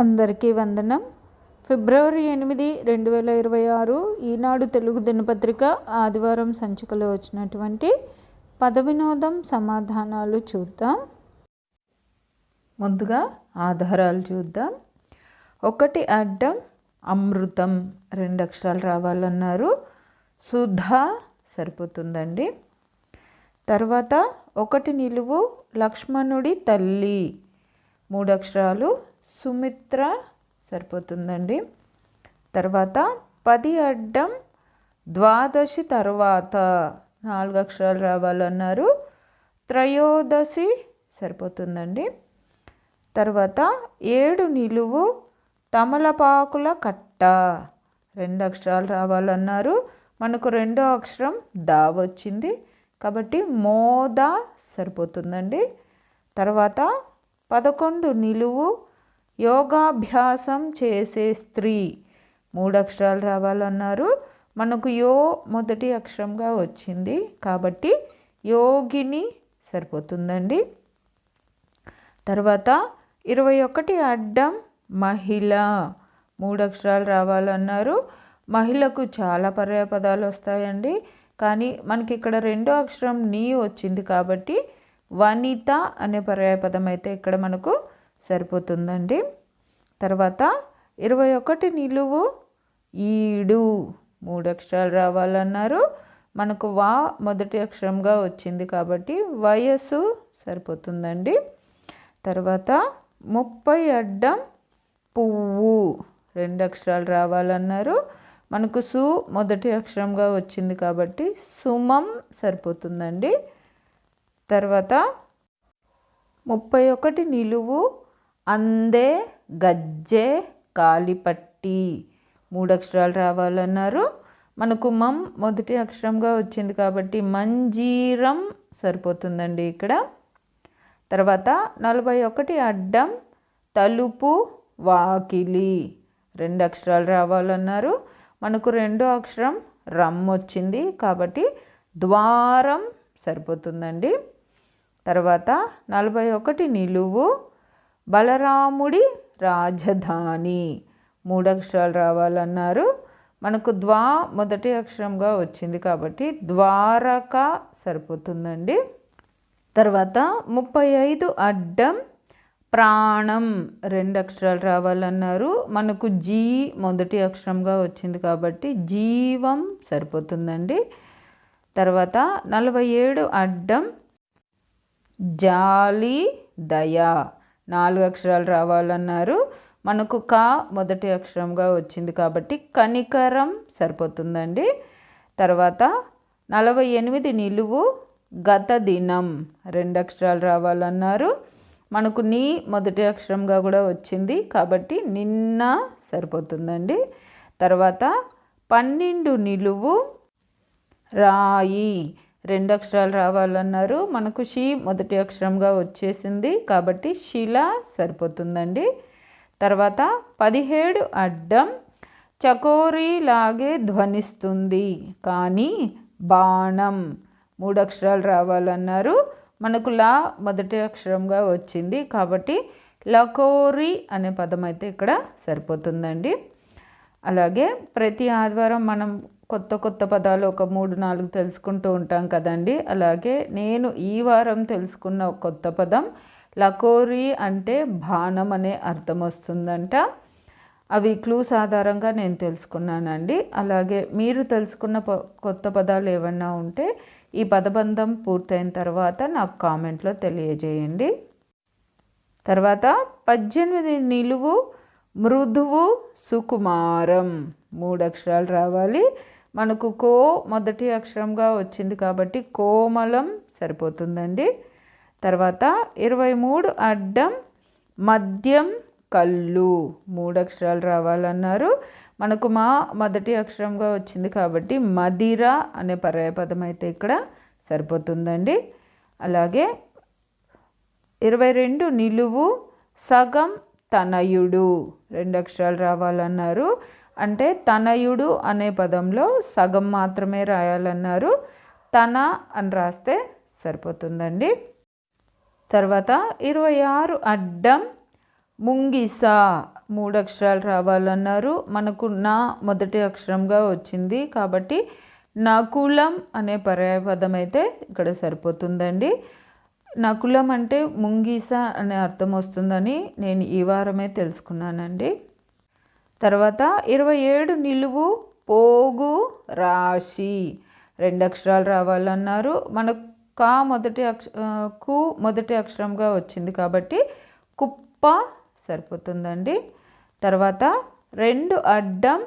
అందరికీ వందనం. ఫిబ్రవరి ఎనిమిది రెండు వేల ఇరవై ఆరు ఈనాడు తెలుగు దినపత్రిక ఆదివారం సంచికలో వచ్చినటువంటి పద వినోదం సమాధానాలు చూద్దాం. ముందుగా ఆధారాలు చూద్దాం. ఒకటి అడ్డం అమృతం రెండు అక్షరాలు రావాలన్నారు. సుధా సరిపోతుందండి. తర్వాత ఒకటి నిలువు లక్ష్మణుడి తల్లి మూడు అక్షరాలు సుమిత్ర సరిపోతుందండి. తర్వాత పది అడ్డం ద్వాదశి తర్వాత నాలుగు అక్షరాలు రావాలన్నారు. త్రయోదశి సరిపోతుందండి. తర్వాత ఏడు నిలువు తమలపాకుల కట్ట రెండు అక్షరాలు రావాలన్నారు. మనకు రెండో అక్షరం దా వచ్చింది. కాబట్టి మోద సరిపోతుందండి. తర్వాత పదకొండు నిలువు యోగాభ్యాసం చేసే స్త్రీ. మూడు అక్షరాలు రావాలన్నారు. మనకు యో మొదటి అక్షరంగా వచ్చింది. కాబట్టి యోగిని సరిపోతుందండి. తర్వాత ఇరవై ఒకటి అడ్డం మహిళ. మూడు అక్షరాలు రావాలన్నారు. మహిళకు చాలా పర్యాపదాలు వస్తాయండి. కానీ మనకి ఇక్కడ రెండో అక్షరం నీ వచ్చింది కాబట్టి వనిత అనే పర్యాయపదం అయితే ఇక్కడ మనకు సరిపోతుందండి. తర్వాత ఇరవై ఒకటి నిలువు ఈడు మూడు అక్షరాలు రావాలన్నారు. మనకు వా మొదటి అక్షరంగా వచ్చింది కాబట్టి వయస్సు సరిపోతుందండి. తర్వాత ముప్పై అడ్డం పువ్వు రెండు అక్షరాలు రావాలన్నారు. మనకు సు మొదటి అక్షరంగా వచ్చింది కాబట్టి సుమం సరిపోతుందండి. తర్వాత ముప్పై ఒకటి నిలువు అందే గజ్జె కాలిపట్టి. మూడు అక్షరాలు రావాలన్నారు. మనకు మం మొదటి అక్షరంగా వచ్చింది కాబట్టి మంజీరం సరిపోతుందండి ఇక్కడ. తర్వాత నలభై ఒకటి అడ్డం తలుపు వాకిలి. రెండు అక్షరాలు రావాలన్నారు. మనకు రెండో అక్షరం రమ్ వచ్చింది కాబట్టి ద్వారం సరిపోతుందండి. తర్వాత నలభై ఒకటి నిలువు బలరాముడి రాజధాని. మూడు అక్షరాలు రావాలన్నారు. మనకు ద్వా మొదటి అక్షరంగా వచ్చింది కాబట్టి ద్వారక సరిపోతుందండి. తర్వాత ముప్పై ఐదు అడ్డం ప్రాణం రెండు అక్షరాలు రావాలన్నారు. మనకు జీ మొదటి అక్షరంగా వచ్చింది కాబట్టి జీవం సరిపోతుందండి. తర్వాత నలభై ఏడు అడ్డం జాలి దయ. నాలుగు అక్షరాలు రావాలన్నారు. మనకు కా మొదటి అక్షరంగా వచ్చింది కాబట్టి కనికరం సరిపోతుందండి. తర్వాత నలభై ఎనిమిది నిలువు గత దినం రెండు అక్షరాలు రావాలన్నారు. మనకు నీ మొదటి అక్షరంగా కూడా వచ్చింది కాబట్టి నిన్న సరిపోతుందండి. తర్వాత పన్నెండు నిలువు రాయి రెండు అక్షరాలు రావాలన్నారు. మనకు షీ మొదటి అక్షరంగా వచ్చేసింది. కాబట్టి శిల సరిపోతుందండి. తర్వాత పదిహేడు అడ్డం చకోరీలాగే ధ్వనిస్తుంది. కానీ బాణం మూడు అక్షరాలు రావాలన్నారు. మనకు లా మొదటి అక్షరంగా వచ్చింది. కాబట్టి లకోరి అనే పదం అయితే ఇక్కడ సరిపోతుందండి. అలాగే ప్రతి ఆదివారం మనం కొత్త కొత్త పదాలు ఒక మూడు నాలుగు తెలుసుకుంటూ ఉంటాం కదండి. అలాగే నేను ఈ వారం తెలుసుకున్న కొత్త పదం లకోరి అంటే బాణం అనే అర్థం వస్తుందంట. అవి క్లూస్ ఆధారంగా నేను తెలుసుకున్నానండి. అలాగే మీరు తెలుసుకున్న కొత్త పదాలు ఏమన్నా ఉంటే ఈ పదబంధం పూర్తయిన తర్వాత నాకు కామెంట్లో తెలియజేయండి. తర్వాత పద్దెనిమిది నిలువు మృదువు సుకుమారం. మూడు అక్షరాలు రావాలి. మనకు కో మొదటి అక్షరంగా వచ్చింది కాబట్టి కోమలం సరిపోతుందండి. తర్వాత ఇరవై మూడు అడ్డం మద్యం కళ్ళు మూడు అక్షరాలు రావాలన్నారు. మనకు మా మొదటి అక్షరంగా వచ్చింది కాబట్టి మదిర అనే పర్యాయపదం అయితే ఇక్కడ సరిపోతుందండి. అలాగే ఇరవై రెండు నిలువు సగం తనయుడు రెండు అక్షరాలు రావాలన్నారు. అంటే తనయుడు అనే పదంలో సగం మాత్రమే రాయాలన్నారు. తన అని రాస్తే సరిపోతుందండి. తర్వాత ఇరవై ఆరు అడ్డం ముంగిస మూడు అక్షరాలు రావాలన్నారు. మనకు నా మొదటి అక్షరంగా వచ్చింది కాబట్టి నకులం అనే పర్యాయపదం అయితే ఇక్కడ సరిపోతుందండి. నకులం అంటే ముంగిస అనే అర్థం వస్తుందని నేను ఈ వారమే తెలుసుకున్నానండి. తర్వాత ఇరవై ఏడు నిలువు పోగు రాశి. రెండు అక్షరాలు రావాలన్నారు. మనకు కా మొదటి అక్ష కు మొదటి అక్షరంగా వచ్చింది కాబట్టి కుప్ప సరిపోతుందండి. తర్వాత రెండు అడ్డం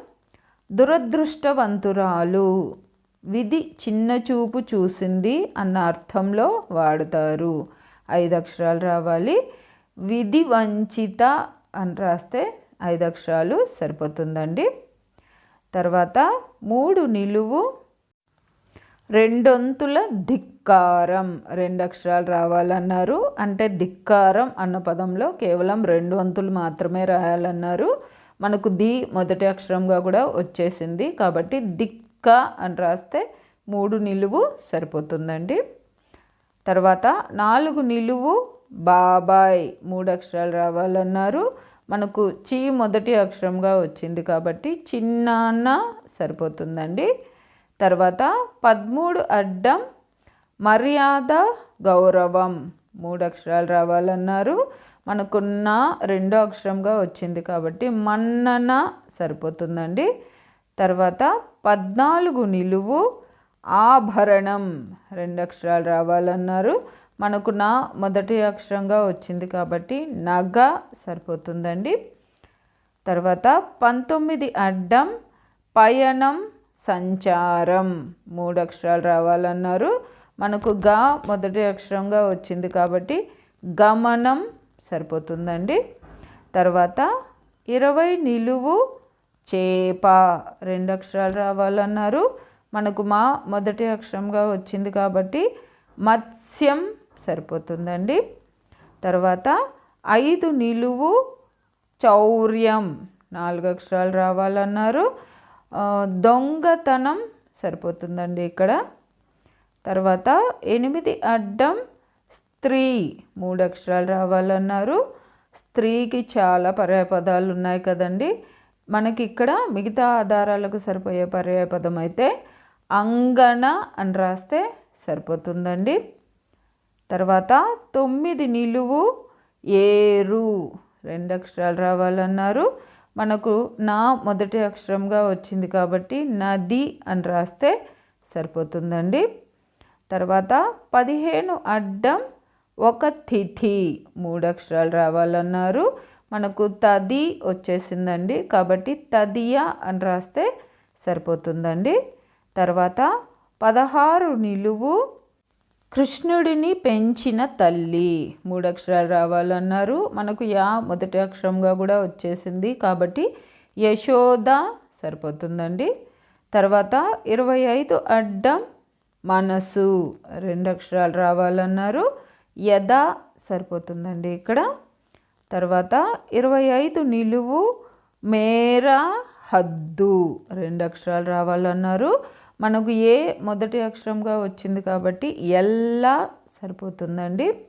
దురదృష్టవంతురాలు. విధి చిన్న చూపు చూసింది అన్న అర్థంలో వాడుతారు. ఐదు అక్షరాలు రావాలి. విధి వంచిత అని రాస్తే ఐదు అక్షరాలు సరిపోతుందండి. తర్వాత మూడు నిలువు రెండొంతుల ధిక్కారం. రెండు అక్షరాలు రావాలన్నారు. అంటే ధిక్కారం అన్న పదంలో కేవలం రెండు వంతులు మాత్రమే రాయాలన్నారు. మనకు ది మొదటి అక్షరంగా కూడా వచ్చేసింది. కాబట్టి దిక్క అని రాస్తే మూడు నిలువు సరిపోతుందండి. తర్వాత నాలుగు నిలువు బాబాయ్ మూడు అక్షరాలు రావాలన్నారు. మనకు చి మొదటి అక్షరంగా వచ్చింది కాబట్టి చిన్నాన్న సరిపోతుందండి. తర్వాత పదమూడు అడ్డం మర్యాద గౌరవం. మూడు అక్షరాలు రావాలన్నారు. మనకున్న రెండో అక్షరంగా వచ్చింది కాబట్టి మన్నన సరిపోతుందండి. తర్వాత పద్నాలుగు నిలువు ఆభరణం. రెండు అక్షరాలు రావాలన్నారు. మనకు నా మొదటి అక్షరంగా వచ్చింది కాబట్టి నగ సరిపోతుందండి. తర్వాత పంతొమ్మిది అడ్డం పయనం సంచారం మూడు అక్షరాలు రావాలన్నారు. మనకు గా మొదటి అక్షరంగా వచ్చింది కాబట్టి గమనం సరిపోతుందండి. తర్వాత ఇరవై నిలువు చేప రెండు అక్షరాలు రావాలన్నారు. మనకు మా మొదటి అక్షరంగా వచ్చింది కాబట్టి మత్స్యం సరిపోతుందండి. తర్వాత ఐదు నిలువు చౌర్యం నాలుగు అక్షరాలు రావాలన్నారు. దొంగతనం సరిపోతుందండి ఇక్కడ. తర్వాత ఎనిమిది అడ్డం స్త్రీ మూడు అక్షరాలు రావాలన్నారు. స్త్రీకి చాలా పర్యాయపదాలు ఉన్నాయి కదండి. మనకి ఇక్కడ మిగతా ఆధారాలకు సరిపోయే పర్యాయపదం అయితే అంగన అని రాస్తే సరిపోతుందండి. తర్వాత తొమ్మిది నిలువు ఏరు. రెండు అక్షరాలు రావాలన్నారు. మనకు నా మొదటి అక్షరంగా వచ్చింది కాబట్టి నది అని రాస్తే సరిపోతుందండి. తర్వాత పదిహేను అడ్డం ఒక తిథి. మూడు అక్షరాలు రావాలన్నారు. మనకు తది వచ్చేసిందండి కాబట్టి తదియ అని రాస్తే సరిపోతుందండి. తర్వాత పదహారు నిలువు కృష్ణుడిని పెంచిన తల్లి. మూడు అక్షరాలు రావాలన్నారు. మనకు యా మొదటి అక్షరంగా కూడా వచ్చేసింది. కాబట్టి యశోద సరిపోతుందండి. తర్వాత ఇరవై ఐదు అడ్డం మనసు. రెండు అక్షరాలు రావాలన్నారు. యద సరిపోతుందండి ఇక్కడ. తర్వాత ఇరవై ఐదు నిలువు మేర హద్దు. రెండు అక్షరాలు రావాలన్నారు. మనకు ఏ మొదటి అక్షరంగా వచ్చింది కాబట్టి ఎల్లా సరిపోతుందండి.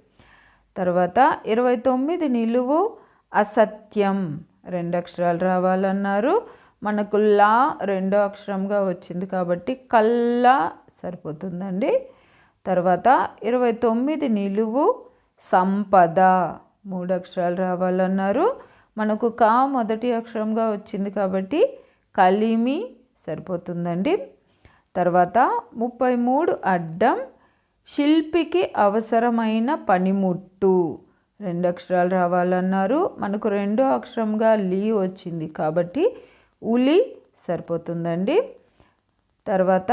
తర్వాత ఇరవై తొమ్మిది నిలువు అసత్యం రెండు అక్షరాలు రావాలన్నారు. మనకు లా రెండో అక్షరంగా వచ్చింది కాబట్టి కల్లా సరిపోతుందండి. తర్వాత ఇరవై తొమ్మిది నిలువు సంపద మూడు అక్షరాలు రావాలన్నారు. మనకు కా మొదటి అక్షరంగా వచ్చింది కాబట్టి కలిమి సరిపోతుందండి. తర్వాత ముప్పై మూడు అడ్డం శిల్పికి అవసరమైన పనిముట్టు. రెండు అక్షరాలు రావాలన్నారు. మనకు రెండో అక్షరంగా లీ వచ్చింది కాబట్టి ఉలి సరిపోతుందండి. తర్వాత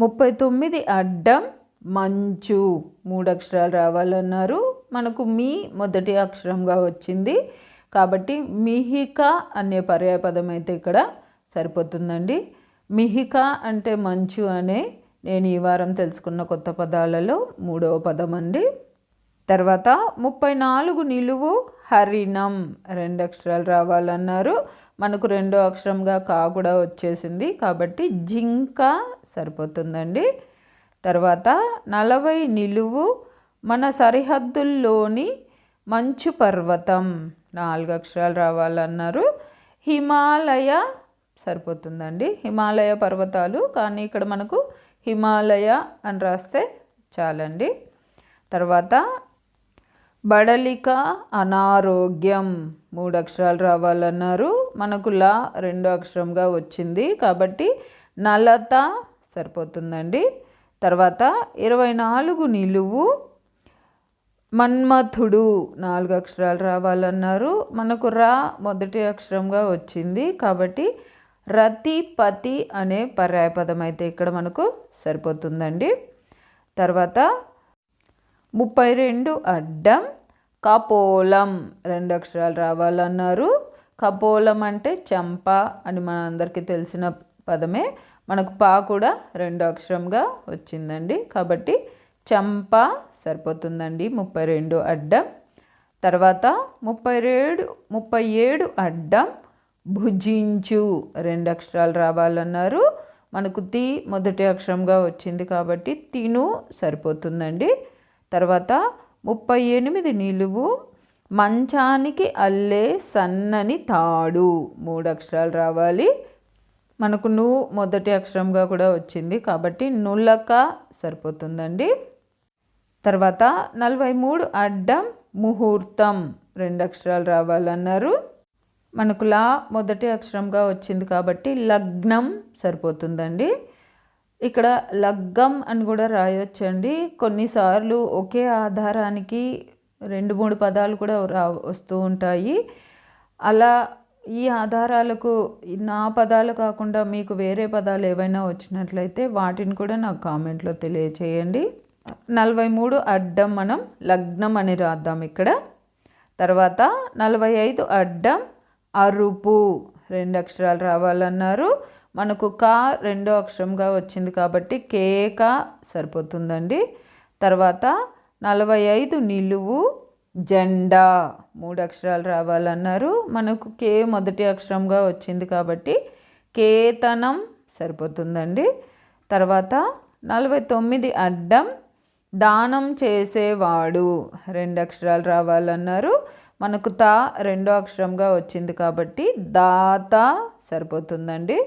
ముప్పై తొమ్మిది అడ్డం మంచు. మూడు అక్షరాలు రావాలన్నారు. మనకు మీ మొదటి అక్షరంగా వచ్చింది కాబట్టి మిహిక అనే పర్యాయపదం అయితే ఇక్కడ సరిపోతుందండి. మిహిక అంటే మంచు అనే నేను ఈ వారం తెలుసుకున్న కొత్త పదాలలో మూడవ పదం అండి. తర్వాత ముప్పై నాలుగు నిలువు హరిణం రెండు అక్షరాలు రావాలన్నారు. మనకు రెండో అక్షరంగా కా కూడా వచ్చేసింది. కాబట్టి జింక సరిపోతుందండి. తర్వాత నలభై నిలువు మన సరిహద్దుల్లోని మంచు పర్వతం నాలుగు అక్షరాలు రావాలన్నారు. హిమాలయ సరిపోతుందండి. హిమాలయ పర్వతాలు కానీ ఇక్కడ మనకు హిమాలయ అని రాస్తే చాలండి. తర్వాత బడలిక అనారోగ్యం మూడు అక్షరాలు రావాలన్నారు. మనకు లా రెండో అక్షరంగా వచ్చింది కాబట్టి నలత సరిపోతుందండి. తర్వాత ఇరవై నాలుగు నిలువు మన్మథుడు నాలుగు అక్షరాలు రావాలన్నారు. మనకు రా మొదటి అక్షరంగా వచ్చింది కాబట్టి రతి పతి అనే పర్యాయపదం అయితే ఇక్కడ మనకు సరిపోతుందండి. తర్వాత ముప్పై రెండు అడ్డం కపోలం రెండు అక్షరాలు రావాలన్నారు. కపోలం అంటే చంప అని మనందరికీ తెలిసిన పదమే. మనకు పా కూడా రెండు అక్షరంగా వచ్చిందండి. కాబట్టి చంప సరిపోతుందండి ముప్పై రెండు అడ్డం. తర్వాత ముప్పై ఏడు ముప్పై ఏడు అడ్డం భుజించు రెండు అక్షరాలు రావాలన్నారు. మనకు తి మొదటి అక్షరంగా వచ్చింది కాబట్టి తిను సరిపోతుందండి. తర్వాత ముప్పై ఎనిమిది నిలువు మంచానికి అల్లే సన్నని తాడు మూడు అక్షరాలు రావాలి. మనకు ను మొదటి అక్షరంగా కూడా వచ్చింది కాబట్టి నులక సరిపోతుందండి. తర్వాత నలభై మూడు అడ్డం ముహూర్తం రెండు అక్షరాలు రావాలన్నారు. మనకు లా మొదటి అక్షరంగా వచ్చింది కాబట్టి లగ్నం సరిపోతుందండి. ఇక్కడ లగ్గం అని కూడా రాయొచ్చండి. కొన్నిసార్లు ఒకే ఆధారానికి రెండు మూడు పదాలు కూడా రా వస్తూ ఉంటాయి. అలా ఈ ఆధారాలకు నా పదాలు కాకుండా మీకు వేరే పదాలు ఏవైనా వచ్చినట్లయితే వాటిని కూడా నాకు కామెంట్లో తెలియచేయండి. నలభై మూడు అడ్డం మనం లగ్నం అని రాద్దాం ఇక్కడ. తర్వాత నలభై ఐదు అడ్డం అరుపు రెండు అక్షరాలు రావాలన్నారు. మనకు కా రెండో అక్షరంగా వచ్చింది కాబట్టి కేక సరిపోతుందండి. తర్వాత నలభై ఐదు నిలువు జెండా మూడు అక్షరాలు రావాలన్నారు. మనకు కే మొదటి అక్షరంగా వచ్చింది కాబట్టి కేతనం సరిపోతుందండి. తర్వాత నలభై తొమ్మిది అడ్డం దానం చేసేవాడు రెండు అక్షరాలు రావాలన్నారు. మనకు తా రెండో అక్షరంగా వచ్చింది కాబట్టి దాత సరిపోతుందండి.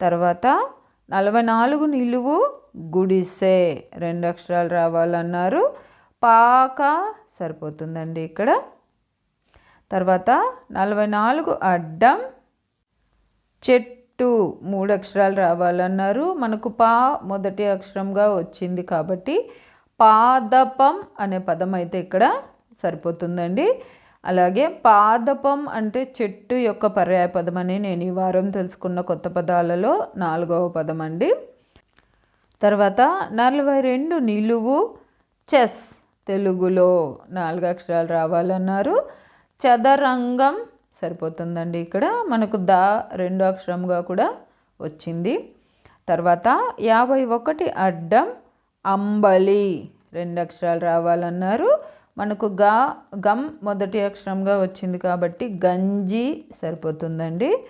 తర్వాత నలభై నాలుగు నిలువు గుడిసె రెండు అక్షరాలు రావాలన్నారు. పాక సరిపోతుందండి ఇక్కడ. తర్వాత నలభై నాలుగు అడ్డం చెట్టు మూడు అక్షరాలు రావాలన్నారు. మనకు పా మొదటి అక్షరంగా వచ్చింది కాబట్టి పాదపం అనే పదం అయితే ఇక్కడ సరిపోతుందండి. అలాగే పాదపం అంటే చెట్టు యొక్క పర్యాయ పదం అని నేను ఈ వారం తెలుసుకున్న కొత్త పదాలలో నాలుగవ పదం అండి. తర్వాత నలభై రెండు నిలువు చెస్ తెలుగులో నాలుగు అక్షరాలు రావాలన్నారు. చదరంగం సరిపోతుందండి ఇక్కడ. మనకు దా రెండు అక్షరంగా కూడా వచ్చింది. తర్వాత యాభై ఒకటి అడ్డం అంబలి రెండు అక్షరాలు రావాలన్నారు. మనకు గా గమ్ మొదటి అక్షరంగా వచ్చింది కాబట్టి గంజి సరిపోతుందండి.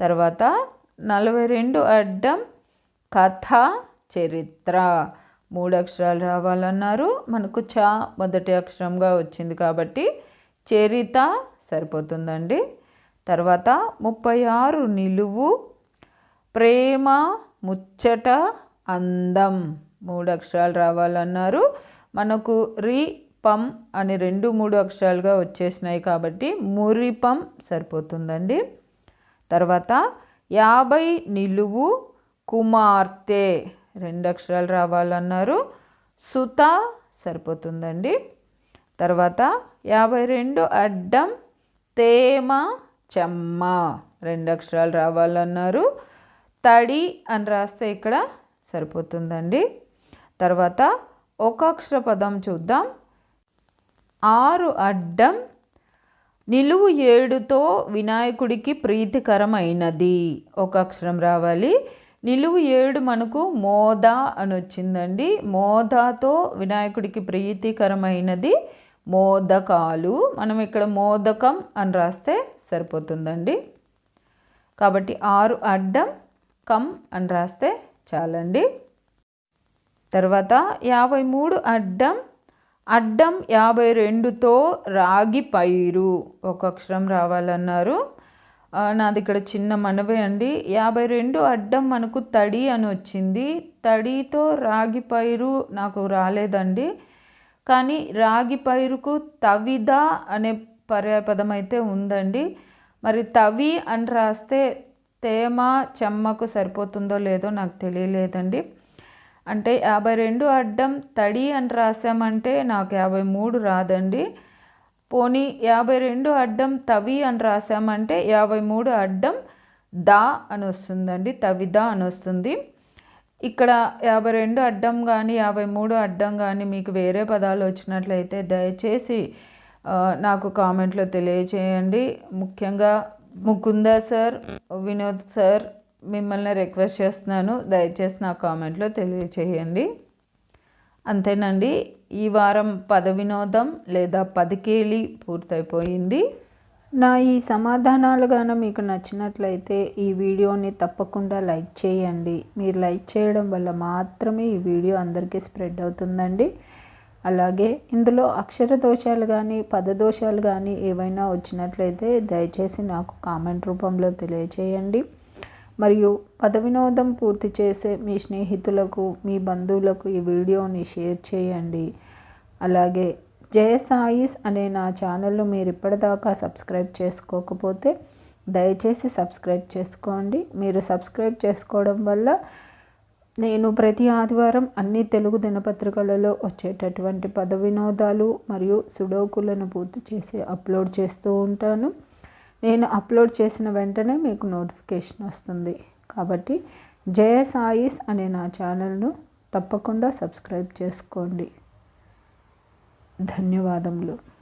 తర్వాత నలభై రెండు అడ్డం కథ చరిత్ర. మూడు అక్షరాలు రావాలన్నారు. మనకు చా మొదటి అక్షరంగా వచ్చింది కాబట్టి చరిత సరిపోతుందండి. తర్వాత ముప్పై ఆరు నిలువు ప్రేమ ముచ్చట అందం. మూడు అక్షరాలు రావాలన్నారు. మనకు రి పం అని రెండు మూడు అక్షరాలుగా వచ్చేసినాయి కాబట్టి మురిపం సరిపోతుందండి. తర్వాత యాభై నిలువు కుమార్తె రెండు అక్షరాలు రావాలన్నారు. సుత సరిపోతుందండి. తర్వాత యాభై రెండు అడ్డం తేమ చెమ్మ రెండు అక్షరాలు రావాలన్నారు. తడి అని రాస్తే ఇక్కడ సరిపోతుందండి. తర్వాత ఒక అక్షర పదం చూద్దాం. ఆరు అడ్డం నిలువు ఏడుతో వినాయకుడికి ప్రీతికరమైనది. ఒక అక్షరం రావాలి. నిలువు ఏడు మనకు మోద అని వచ్చిందండి. మోదాతో వినాయకుడికి ప్రీతికరమైనది మోదకాలు. మనం ఇక్కడ మోదకం అని రాస్తే సరిపోతుందండి. కాబట్టి ఆరు అడ్డం కం అని రాస్తే చాలండి. తర్వాత యాభై మూడు అడ్డం అడ్డం యాభై రెండుతో రాగి పైరు. ఒక అక్షరం రావాలన్నారు. నాది ఇక్కడ చిన్న మనవే అండి. యాభై రెండు అడ్డం మనకు తడి అని వచ్చింది. తడితో రాగి పైరు నాకు రాలేదండి. కానీ రాగి పైరుకు తవిద అనే పర్యాపదం అయితే ఉందండి. మరి తవి అని రాస్తే తేమ చెమ్మకు సరిపోతుందో లేదో నాకు తెలియలేదండి. అంటే యాభై రెండు అడ్డం తడి అని రాసామంటే నాకు యాభై మూడు రాదండి. పోనీ యాభై రెండు అడ్డం తవి అని రాసామంటే యాభై మూడు అడ్డం దా అని వస్తుందండి తవిదా అని వస్తుంది. ఇక్కడ యాభై రెండు అడ్డం కానీ యాభై మూడు అడ్డం కానీ మీకు వేరే పదాలు వచ్చినట్లయితే దయచేసి నాకు కామెంట్లో తెలియచేయండి. ముఖ్యంగా ముకుందా సార్ వినోద్ సార్ మిమ్మల్ని రిక్వెస్ట్ చేస్తున్నాను దయచేసి నా కామెంట్లో తెలియచేయండి. అంతేనండి ఈ వారం పద వినోదం లేదా పదికేళి పూర్తయిపోయింది. నా ఈ సమాధానాలు గాన మీకు నచ్చినట్లయితే ఈ వీడియోని తప్పకుండా లైక్ చేయండి. మీరు లైక్ చేయడం వల్ల మాత్రమే ఈ వీడియో అందరికీ స్ప్రెడ్ అవుతుందండి. అలాగే ఇందులో అక్షర దోషాలు కానీ పదదోషాలు కానీ ఏవైనా వచ్చినట్లయితే దయచేసి నాకు కామెంట్ రూపంలో తెలియచేయండి. మరియు పద వినోదం పూర్తి చేసే మీ స్నేహితులకు మీ బంధువులకు ఈ వీడియోని షేర్ చేయండి. అలాగే జయసాయిస్ అనే నా ఛానల్ను మీరు ఇప్పటిదాకా సబ్స్క్రైబ్ చేసుకోకపోతే దయచేసి సబ్స్క్రైబ్ చేసుకోండి. మీరు సబ్స్క్రైబ్ చేసుకోవడం వల్ల నేను ప్రతి ఆదివారం అన్ని తెలుగు దినపత్రికలలో వచ్చేటటువంటి పద వినోదాలు మరియు సుడోకులను పూర్తి చేసి అప్లోడ్ చేస్తూ ఉంటాను. నేను అప్లోడ్ చేసిన వెంటనే మీకు నోటిఫికేషన్ వస్తుంది. కాబట్టి జయ సాయిస్ అనే నా ఛానల్ను తప్పకుండా సబ్స్క్రైబ్ చేసుకోండి. ధన్యవాదములు.